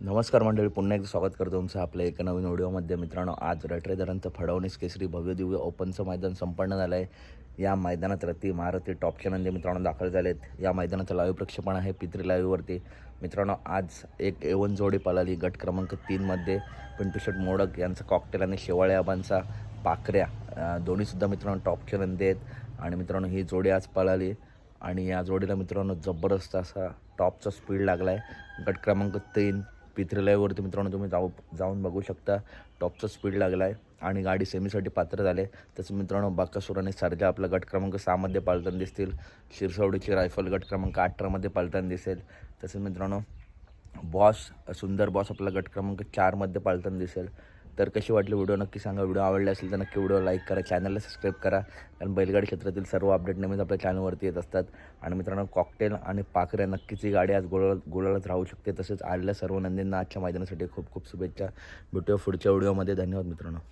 नमस्कार मंडळी पुन्हा एकदा स्वागत करतो तुमचं आपल्या एका नवीन व्हिडिओमध्ये मित्रांनो आज रटरेदरांचं फडवणीस केसरी भव्य दिव्य ओपनचं मैदान संपन्न झालं आहे या मैदानात रती महारथी टॉपच्या नंदी मित्रांनो दाखल झालेत. या मैदानाचं लाईव्ह प्रक्षेपण आहे पित्री लाईव्हवरती मित्रांनो आज एक एवन जोडी पळाली गट क्रमांक तीनमध्ये पिंटू शेट मोडक यांचा कॉकटेल आणि शेवाळे आबांचा पाकऱ्या दोन्हीसुद्धा मित्रांनो टॉपच्या नंदी आहेत. आणि मित्रांनो ही जोडी आज पळाली. आणि या जोडीला मित्रांनो जबरदस्त असा टॉपचा स्पीड लागला आहे गट क्रमांक तीन. पित्री लाईव्हवरती मित्रांनो तुम्ही जाऊ जाऊन बघू शकता. टॉपचा स्पीड लागला आहे आणि गाडी सेमीसाठी पात्र झाले. तसं मित्रांनो बाकासूर आणि सरजा आपला गट क्रमांक सहामध्ये पालताना दिसतील. शिरसावडीची रायफल गट क्रमांक अठरामध्ये पालताना दिसेल. तसंच मित्रांनो बॉस सुंदर बॉस आपला गट क्रमांक चारमध्ये पालताना दिसेल. तर कशी वाटली व्हिडिओ? नक्की सांगा. व्हिडिओ आवडला असेल तर नक्की व्हिडिओ लाईक करा चॅनलला सबस्क्राईब करा. कारण बैलगाडी क्षेत्रातील सर्व अपडेट नेहमीच आपल्या चॅनलवरती येत असतात. आणि मित्रांनो कॉकटेल आणि पाखऱ्या नक्कीच ही गाडी आज गोळा गोळालाच राहू शकते. तसेच आलेल्या सर्व नंदींना आजच्या मैदानासाठी खूप खूप शुभेच्छा. भेटूया पुढच्या व्हिडिओमध्ये. धन्यवाद मित्रांनो.